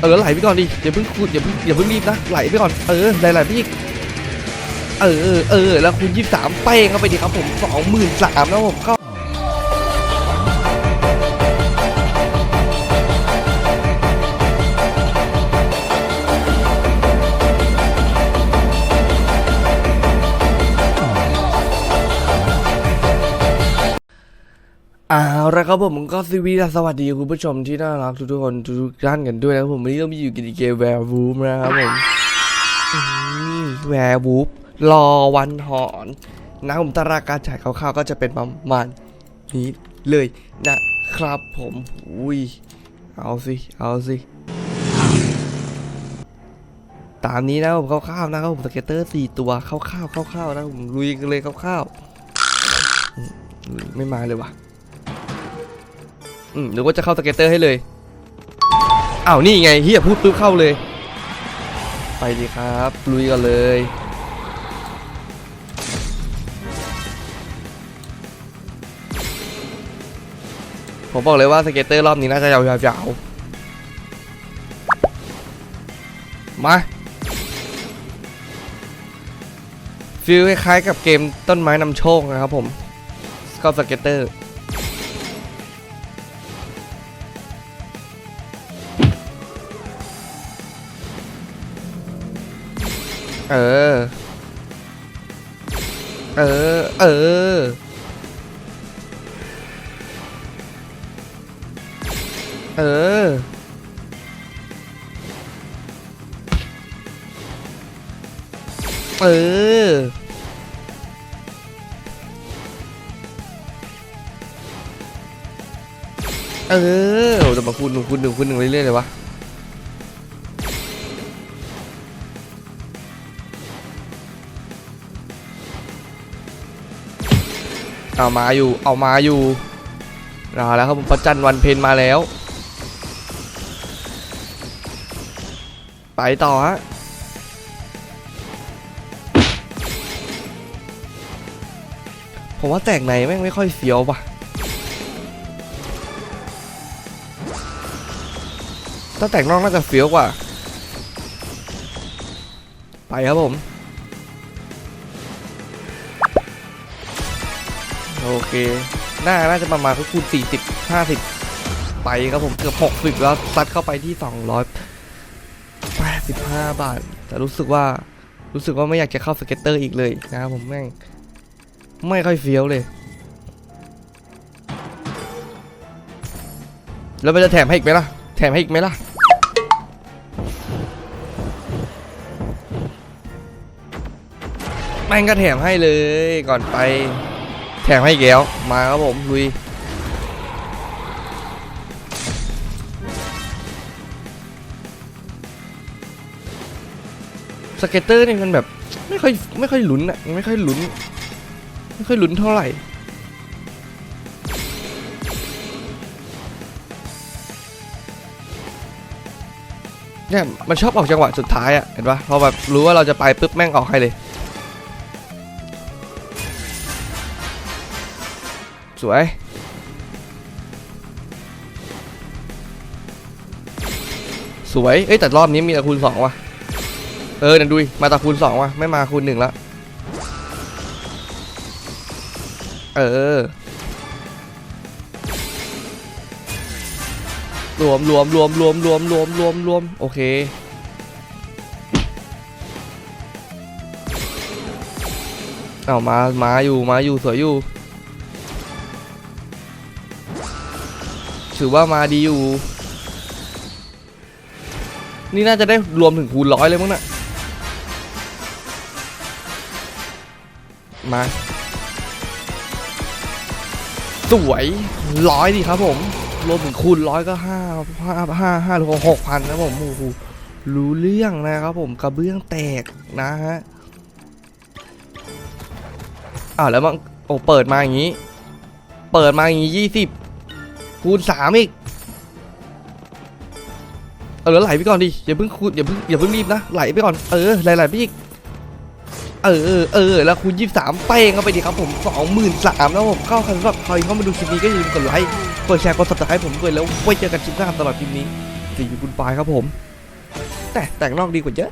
เออไหลไปก่อนดิอย่าเพิ่งคูอย่าเพิ่งอย่าเพิ่งรีบนะไหลไปก่อนเออไหลไหลไปอีกเออเออแล้วคุณยี่สามเป้งเข้าไปดิครับผมสองหมื่นสามแล้วผมเข้า อาและครับผมก็สวีสวัสดีคุณผู้ชมที่น่ารักทุกๆคนทุกๆท่านกันด้วยนะครับผมวันนี้เรามีอยู่กินเกมแวร์วูฟนะครับผมแวร์วูฟรอวันหอนนะผมตารางการฉายคร่าวๆก็จะเป็นประมาณนี้เลยนะครับผมอุ้ยเอาสิเอาสิตามนี้นะผมคร่าวๆนะครับผมสเก็ตเตอร์สี่ตัวคร่าวๆคร่าวๆนะผมลุยกันเลยคร่าวๆไม่มาเลยว่ะ อืมหรือว่าจะเข้าสเก็ตเตอร์ให้เลยอ้าวนี่ไงเฮียพูดปุ๊บเข้าเลย ไปดีครับลุยกันเลยผมบอกเลยว่าสเก็ตเตอร์รอบนี้น่าจะยาวๆมา ฟิลคล้ายๆกับเกมต้นไม้นำโชคนะครับผมก็สเก็ตเตอร์ เออ เออ เออ เออ เออ เออจะมาคูณหนึ่งคูณหนึ่งคูณหนึ่งเรื่อยๆเลยวะ เอามาอยู่ เอามาอยู่รอแล้วครับผมพระจันทร์วันเพ็ญมาแล้ว ไปต่อฮะผมว่าแตกไหนแม่งไม่ค่อยเฟี้ยวป่ะถ้าแตกนอกน่าจะเฟี้ยวกว่า ไปครับผม โอเค หน้าน่าจะประมาณคูณ40 50ไปครับผมเกือบ60แล้วซัดเข้าไปที่285บาท แต่รู้สึกว่ารู้สึกว่าไม่อยากจะเข้าสเก็ตเตอร์อีกเลยนะครับผมแม่ง ไม่ค่อยเฟี้ยวเลย แล้วมันจะแถมให้อีกไหมล่ะ แถมให้อีกไหมล่ะแม่งก็แถมให้เลยก่อนไป แถมให้อีกแล้วมาครับผมลุยสเก็ตเตอร์นี่มันแบบไม่ค่อยไม่ค่อยลุ้นอะไม่ค่อยลุ้น ไม่ค่อยลุ้นเท่าไหร่ เนี่ยมันชอบออกจังหวะสุดท้ายอะเห็นปะพอแบบรู้ว่าเราจะไปปุ๊บแม่งออกให้เลย สวย สวย เอ้ยแต่รอบนี้มีแต่คูณสองว่ะ เออนั่นดูดิมาแต่คูณสองว่ะ ไม่มาคูณหนึ่งละเออ รวมรวมรวมรวมรวมรวมรวมรวมโอเคเอามา มาอยู่ มาอยู่ สวยอยู่ ถือว่ามาดีอยู่ นี่น่าจะได้รวมถึงคูณร้อยเลยมั้งน่ะมา สวยร้อยดิครับผม รวมถึงคูณร้อยก็ห้าห้าห้าห้าหรือหกพันนะผมโอ้โหรู้เรื่องนะครับผมกระเบื้องแตกนะฮะอ่าวแล้วมันโอ้เปิดมาอย่างนี้ เปิดมาอย่างนี้ยี่สิบ คูณสามอีก เออไหลไปก่อนดิ อย่าเพิ่งคูณอย่าเพิ่งอย่าเพิ่งรีบนะ ไหลไปก่อน เออ ไหลไหลไปอีก เออเออเออแล้วคูณยี่สิบสามเป้งเข้าไปดิครับผมสองหมื่นสามแล้วผมเข้าใครสำหรับใครเข้ามาดูคลิปนี้ก็อย่าลืมกดไลค์ กดแชร์ กดซับสไครต์ผมด้วยแล้วไว้เจอกันคลิปหน้าตลอดคลิปนี้สี่คุณปายครับผม แต่แต่งนอกดีกว่าเยอะ